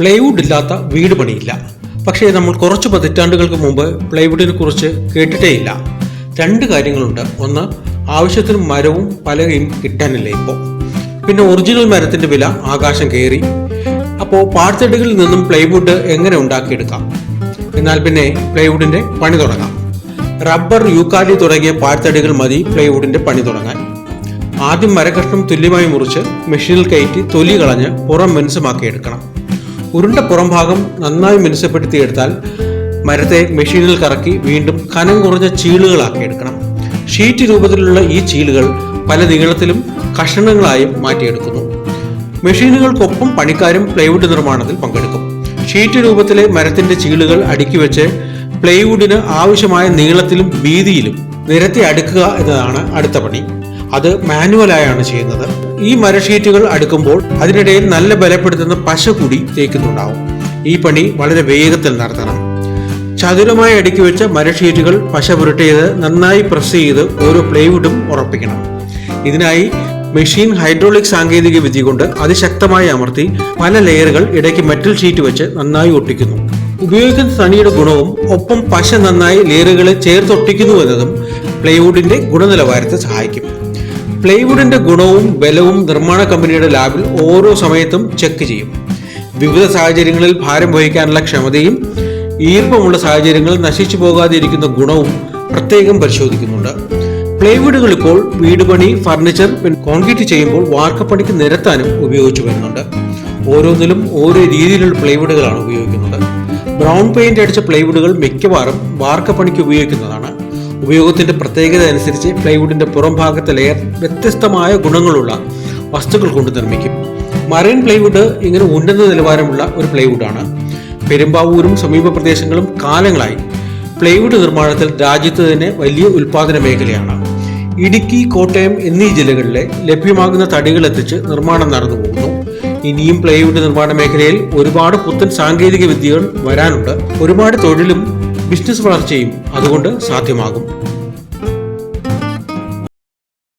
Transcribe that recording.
Plywood ഇല്ലാത്ത വീട് പണിയില്ല. പക്ഷേ നമ്മൾ കുറച്ച് പതിറ്റാണ്ടുകൾക്ക് മുമ്പ് പ്ലൈവുഡിനെ കുറിച്ച് കേട്ടിട്ടേയില്ല. രണ്ട് കാര്യങ്ങളുണ്ട്. ഒന്ന് ആവശ്യത്തിന് മരവും പലകയും കിട്ടാനില്ല ഇപ്പോൾ പിന്നെ ഒറിജിനൽ മരത്തിന്റെ വില ആകാശം കയറി. അപ്പോൾ പാഴ്ത്തടികളിൽ നിന്നും പ്ലൈവുഡ് എങ്ങനെ ഉണ്ടാക്കിയെടുക്കാം? എന്നാൽ പിന്നെ പ്ലൈവുഡിന്റെ പണി തുടങ്ങാം. റബ്ബർ യൂക്കാലി തുടങ്ങിയ പാഴ്ത്തടികൾ മതി പ്ലൈവുഡിന്റെ പണി തുടങ്ങാൻ. ആദ്യം മരകഷ്ണം തുല്യമായി മുറിച്ച് മെഷീനിൽ കയറ്റി തൊലി കളഞ്ഞ് പുറം മിനുസമാക്കി എടുക്കണം ഉരുണ്ട പുറം ഭാഗം നന്നായി മിനുസപ്പെടുത്തിയെടുത്താൽ മരത്തെ മെഷീനിൽ കറക്കി വീണ്ടും കനം കുറഞ്ഞ ചീളുകളാക്കി എടുക്കണം. ഷീറ്റ് രൂപത്തിലുള്ള ഈ ചീളുകൾ പല നീളത്തിലും കഷണങ്ങളായും മാറ്റിയെടുക്കുന്നു. മെഷീനുകൾക്കൊപ്പം പണിക്കാരും പ്ലൈവുഡ് നിർമ്മാണത്തിൽ പങ്കെടുക്കും. ഷീറ്റ് രൂപത്തിലെ മരത്തിന്റെ ചീളുകൾ അടുക്കി വെച്ച് പ്ലൈവുഡിന് ആവശ്യമായ നീളത്തിലും വീതിയിലും നിരത്തി അടുക്കുക എന്നതാണ് അടുത്ത പണി. അത് മാനുവലായാണ് ചെയ്യുന്നത്. ഈ മരഷീറ്റുകൾ അടുക്കുമ്പോൾ അതിനിടയിൽ നല്ല ബലപ്പെടുത്തുന്ന പശ കൂടി തേക്കുന്നുണ്ടാവും. ഈ പണി വളരെ വേഗത്തിൽ നടത്തണം. ചതുരമായി അടുക്കി വെച്ച മരഷീറ്റുകൾ പശ പുരട്ടിയത് നന്നായി പ്രസ് ചെയ്ത് ഓരോ പ്ലൈവുഡും ഉറപ്പിക്കണം. ഇതിനായി മെഷീൻ ഹൈഡ്രോളിക് സാങ്കേതിക വിദ്യ കൊണ്ട് അതിശക്തമായി അമർത്തി പല ലെയറുകൾ ഇടയ്ക്ക് മെറ്റൽ ഷീറ്റ് വെച്ച് നന്നായി ഒട്ടിക്കുന്നു. ഉപയോഗിക്കുന്ന തണിയുടെ ഗുണവും ഒപ്പം പശ നന്നായി ലെയറുകളെ ചേർത്തൊട്ടിക്കുന്നു എന്നതും പ്ലൈവുഡിന്റെ ഗുണനിലവാരത്തെ സഹായിക്കും. പ്ലൈവുഡിന്റെ ഗുണവും ബലവും നിർമ്മാണ കമ്പനിയുടെ ലാബിൽ ഓരോ സമയത്തും ചെക്ക് ചെയ്യും. വിവിധ സാഹചര്യങ്ങളിൽ ഭാരം വഹിക്കാനുള്ള ക്ഷമതയും ഈർപ്പമുള്ള സാഹചര്യങ്ങളിൽ നശിച്ചു പോകാതിരിക്കുന്ന ഗുണവും പ്രത്യേകം പരിശോധിക്കുന്നുണ്ട്. പ്ലൈവുഡുകൾ ഇപ്പോൾ വീടുപണി ഫർണിച്ചർ കോൺക്രീറ്റ് ചെയ്യുമ്പോൾ വാർക്കപ്പണിക്ക് നിരത്താനും ഉപയോഗിച്ചു വരുന്നുണ്ട്. ഓരോന്നിലും ഓരോ രീതിയിലുള്ള പ്ലൈവുഡുകളാണ് ഉപയോഗിക്കുന്നത്. ബ്രൗൺ പെയിന്റ് അടിച്ച പ്ലൈവുഡുകൾ മിക്കവാറും വാർക്കപ്പണിക്ക് ഉപയോഗിക്കുന്നതാണ്. ഉപയോഗത്തിന്റെ പ്രത്യേകത അനുസരിച്ച് പ്ലൈവുഡിന്റെ പുറം ഭാഗത്തെ ലെയർ വ്യത്യസ്തമായ ഗുണങ്ങളുള്ള വസ്തുക്കൾ കൊണ്ട് നിർമ്മിക്കും. മറൈൻ പ്ലൈവുഡ് ഇങ്ങനെ ഉന്നത നിലവാരമുള്ള ഒരു പ്ലൈവുഡാണ് പെരുമ്പാവൂരും സമീപ പ്രദേശങ്ങളും കാലങ്ങളായി പ്ലൈവുഡ് നിർമ്മാണത്തിൽ രാജ്യത്ത് തന്നെ വലിയ ഉൽപാദന മേഖലയാണ്. ഇടുക്കി കോട്ടയം എന്നീ ജില്ലകളിലെ ലഭ്യമാകുന്ന തടികൾ എത്തിച്ച് നിർമ്മാണം നടന്നു പോകുന്നു. ഇനിയും പ്ലൈവുഡ് നിർമ്മാണ മേഖലയിൽ ഒരുപാട് പുത്തൻ സാങ്കേതിക വിദ്യകൾ വരാനുണ്ട്. ഒരുപാട് തൊഴിലും ബിസിനസ് വളർച്ചയും അതുകൊണ്ട് സാധ്യമാകും.